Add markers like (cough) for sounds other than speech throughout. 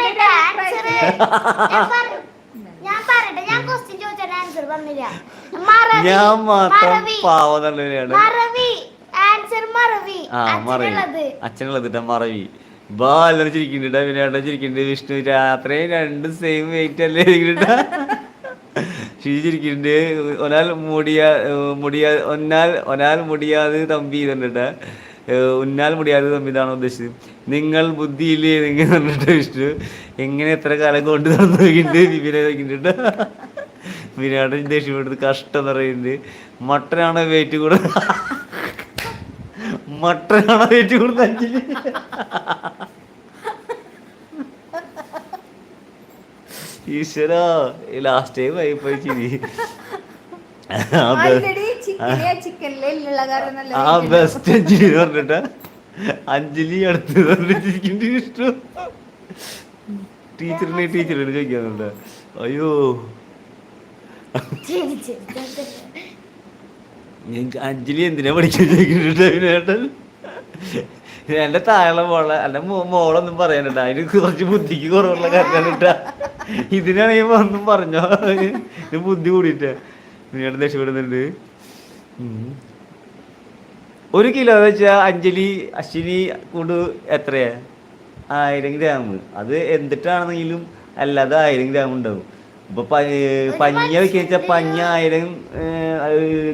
(laughs) ഞാൻ മാത്രം മറവി. പാവം തന്നെയാണ്. മറവി. ആൻസർ മറവി. ആ മറവി. അച്ഛനുള്ളത്. മറവി. ബാ എല്ലാവരും ചിരിക്കുന്നുണ്ട് വിനോദം ചിരിക്കുന്നുണ്ട് വിഷ്ണു രാത്രിയും രണ്ടും സെയിം വെയിറ്റ് അല്ലേ ഇരിക്കുന്നുണ്ട്. ഷിജി ചിരിക്കുന്നുണ്ട്. ഒരാൾ മുടിയാ മുടിയാ ഒന്നാൽ ഒരാൾ മുടിയാതെ തമ്പി ഇതുണ്ട് ഉന്നാൽ മുടിയാതെ സംവിധാനം ഉദ്ദേശിച്ചത് നിങ്ങൾ ബുദ്ധിയില്ലേ നിങ്ങൾ കണ്ടിട്ട് വിഷ്ണു? എങ്ങനെ എത്ര കാലം കൊണ്ട് നടന്നു നോക്കിയിട്ടുണ്ട് വിപിനെ നോക്കിയിട്ടുണ്ട്. വിനാടൻ ദേഷ്യപ്പെടുത്ത് കഷ്ടം എന്ന് പറയുന്നത് മട്ടനാണ് വെയിറ്റ് കൂടെ മട്ടനാണ് വെയിറ്റ് കൂടുതൽ ഈശ്വരാ ലാസ്റ്റ് ടൈം ആയിപ്പോയി ചിരി. ആ ബെസ്റ്റ് അഞ്ജലി എന്ന് പറഞ്ഞിട്ട്. അഞ്ജലി അടുത്ത് പറഞ്ഞിട്ട് ഇഷ്ടം. ടീച്ചറിനെ ടീച്ചറിനോട് ചോദിക്കാന്നുണ്ട് അയ്യോ. അഞ്ജലി എന്തിനാ പഠിക്കാൻ ചോദിക്കുന്നുണ്ട് എന്റെ താഴെ മോളെ എന്റെ മോളൊന്നും പറയാനുണ്ട് അതിന് കുറച്ച് ബുദ്ധിക്ക് കുറവുള്ള കാര്യമാണ് ഇതിനാണെങ്കിൽ ഒന്നും പറഞ്ഞോ ബുദ്ധി കൂടിയിട്ട്. പിന്നീട് രക്ഷപ്പെടുന്നുണ്ട്. ഒരു കിലോ വെച്ചാ അഞ്ജലി അശ്വിനി കൊണ്ട് എത്രയാ? ആയിരം ഗ്രാം. അത് എന്തിട്ടാണെന്നെങ്കിലും അല്ലാതെ ആയിരം ഗ്രാം ഉണ്ടാവും. ഇപ്പൊ പഞ്ഞ വെക്കുന്ന വെച്ചാൽ പഞ്ഞ ആയിരം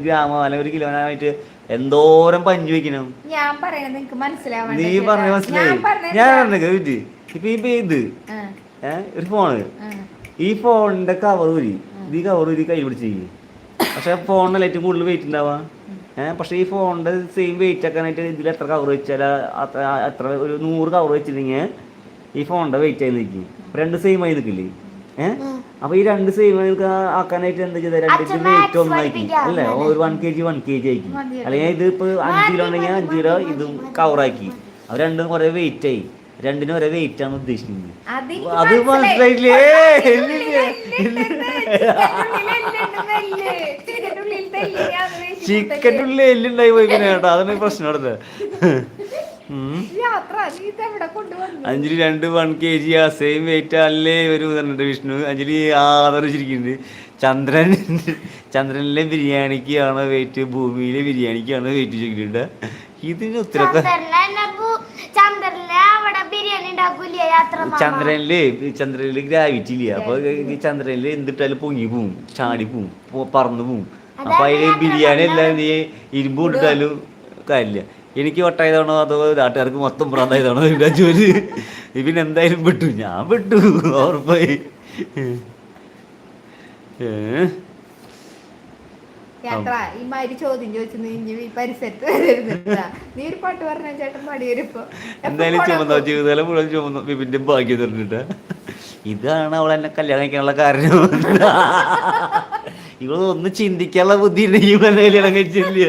ഗ്രാമോ അല്ലെങ്കിൽ ഒരു കിലോനായിട്ട് എന്തോരം പഞ്ഞു വെക്കണം. ഞാൻ പറയണത് നീ. പറഞ്ഞ മനസ്സിലായി. ഞാൻ പറഞ്ഞത് ഇപ്പൊ ഇപ്പൊ ഇത് ഏഹ് ഒരു ഫോണ്. ഈ ഫോണിന്റെ കവർ ഇത് ഈ കവർ ഊരി കൈ പിടിച്ചിരിക്കും പക്ഷെ ഫോണിനല്ല ഏറ്റവും കൂടുതൽ വെയിറ്റ് ഉണ്ടാവാ ഏഹ് പക്ഷെ ഈ ഫോണിന്റെ സെയിം വെയിറ്റ് ആക്കാനായിട്ട് ഇതിൽ എത്ര കവർ വെച്ചാൽ അത്ര എത്ര ഒരു നൂറ് കവർ വെച്ചില്ലെങ്കിൽ ഈ ഫോണിന്റെ വെയിറ്റ് ആയി നിൽക്കും രണ്ട് സെയിം ആയി നിൽക്കില്ലേ ഏഹ് അപ്പൊ ഈ രണ്ട് സെയിം ആയി ആക്കാനായിട്ട് എന്താ ചെയ്താൽ രണ്ടിന്റെ വെയിറ്റ് ഒന്നായിരിക്കും. അല്ലേ? ഒരു one K G one K G ആയിരിക്കും. അല്ലെങ്കിൽ ഇത് ഇപ്പൊ അഞ്ച് കിലോ ഉണ്ടെങ്കിൽ അഞ്ച് കിലോ ഇതും കവറാക്കി അത് രണ്ടും കുറെ വെയിറ്റ് ആയി. രണ്ടിനും ഒരേ വെയിറ്റ് ആണ് ഉദ്ദേശിക്കുന്നത്. അത് മനസ്സിലായി. മനസ്സിലായില്ലേ? ചിക്കന്റെ ഉള്ളിൽ എല്ലുണ്ടായി പോയി പിന്നെ കേട്ടോ. അതാണ് ഈ പ്രശ്നം അടുത്ത് അഞ്ജലി രണ്ട് വൺ കെ ജി ആ സെയിം വെയിറ്റ് അല്ലേ ഒരു പറഞ്ഞിട്ട് വിഷ്ണു. അഞ്ജലി ആദരിച്ചിരിക്കുന്നുണ്ട് ചന്ദ്രൻ ചന്ദ്രനിലെ ബിരിയാണിക്ക് ആണ് വെയിറ്റ് ഭൂമിയിലെ ബിരിയാണിക്ക് ആണ് വെയിറ്റ് ചോദിക്കുന്നുണ്ട്. ഇതിന് ഉത്തരത്തെ ചന്ദ്രനിൽ ചന്ദ്രനിൽ ഗ്രാവിറ്റി ഇല്ല? അപ്പൊ ചന്ദ്രനിൽ എന്തിട്ടാലും പൊങ്ങി പോവും ചാടി പോവും പറന്നു പോവും. അപ്പൊ അതിൽ ബിരിയാണി എല്ലാം നീ ഇരുമ്പ് കൊണ്ടിട്ടാലും കാര്യമില്ല. എനിക്ക് വട്ടായതാണോ അതോ നാട്ടുകാർക്ക് മൊത്തം പ്രാന്തായതാണോ ഇവിടെ ജോലി? ഇവൻ എന്തായാലും പെട്ടു ഞാൻ പെട്ടു ഓർപ്പായി ഏ? യാത്ര ഈ മാതിരി ചോദ്യം ചോദിച്ചു നീ ഈ പരിസരത്ത് നീ ഒരു പാട്ട് പറഞ്ഞ ചേട്ടൻ പാടി വരുമ്പോ എന്തായാലും ചുമന്നോ? ജീവിതകാലം മുഴുവൻ ചുമന്നു. വിപിന്റെ ഭാഗ്യം തന്നിട്ട്. ഇതാണ് അവൾ എന്നെ കല്യാണം കഴിക്കാനുള്ള കാരണം. (laughs) ഇവൾ ഒന്ന് ചിന്തിക്കാനുള്ള ബുദ്ധി എന്നെ കല്യാണം കഴിച്ചില്ല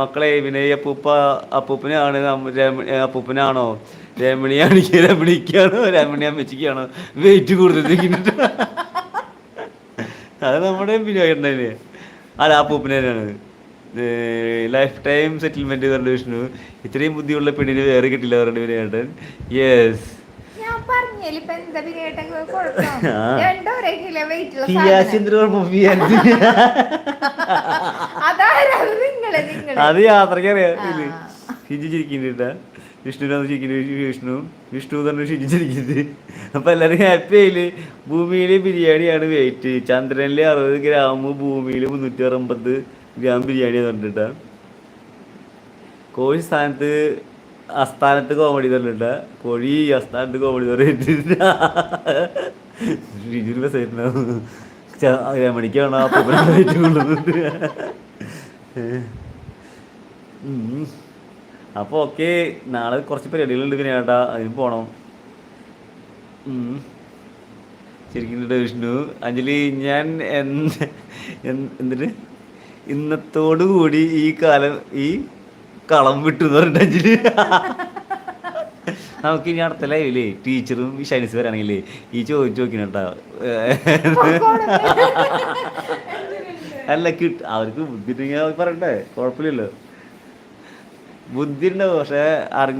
മക്കളെ വിനയ് അപ്പൂപ്പ അപ്പൂപ്പനാണ്. അപ്പൂപ്പനാണോ? രമണിയാണെങ്കിൽ രമണിക്കാണോ? രമണി അമ്മച്ചിക്കാണോ? വെയിറ്റ് കൂടുതൽ അത് നമ്മുടെ ബിരിയാണി അല്ല ആ പൂപ്പിനെ തന്നെയാണ് ലൈഫ് ടൈം സെറ്റിൽമെന്റ് പറഞ്ഞു വിഷ്ണു. ഇത്രയും ബുദ്ധിയുള്ള പെണ്ണിന് വേറെ കിട്ടില്ല പറഞ്ഞു വിനയേട്ടൻ. യെസ് അത് യാത്രയ്ക്ക് അറിയാം. ചിരിക്കുന്നുണ്ട് വിഷ്ണുവിനാണ് ചിരിക്കുന്നത് വിഷ്ണു വിഷ്ണു തന്നെ ഷിജി ചിരിക്കുന്നത് അപ്പൊ എല്ലാവരും ഹാപ്പി ആയില്ലേ? ഭൂമിയിൽ ബിരിയാണിയാണ് വെയിറ്റ് ചന്ദ്രനിലെ അറുപത് ഗ്രാം ഭൂമിയിൽ മുന്നൂറ്റി അറുപത് ഗ്രാം ബിരിയാണി പറഞ്ഞിട്ടാ കോഴി സ്ഥാനത്ത് അസ്ഥാനത്ത് കോമഡി പറഞ്ഞിട്ടാ കോഴി അസ്ഥാനത്ത് കോമഡി പറഞ്ഞിട്ട്. ഷിജു മെസ്സേജ് രമണിക്കാണോ വെയിറ്റ് കൊണ്ടുവന്നിട്ട്. ഉം. അപ്പൊ ഓക്കെ നാളെ കുറച്ച് പരിപാടികളുണ്ട് പിന്നെ ചേട്ടാ അതിന് പോണം. ശരിക്കും കേട്ടോ വിഷ്ണു അഞ്ജലി ഞാൻ എന്ത് എന്ത്- എന്തിന്? ഇന്നത്തോടു കൂടി ഈ കാലം ഈ കളം വിട്ടു എന്ന് പറഞ്ഞിട്ട് അഞ്ജലി. നമുക്ക് ഇനി അടുത്ത ലൈവില്ലേ ടീച്ചറും ഷൈനിസ് വരാണെങ്കിലേ ഈ ചോദിച്ചു നോക്കിന കേട്ടോ അല്ല കിട്ട അവർക്ക് ബുദ്ധിമുട്ടെങ്കിൽ പറയണ്ടേ? കുഴപ്പമില്ലല്ലോ. ബുദ്ധി ഉണ്ടാവും പക്ഷെ അറിഞ്ഞ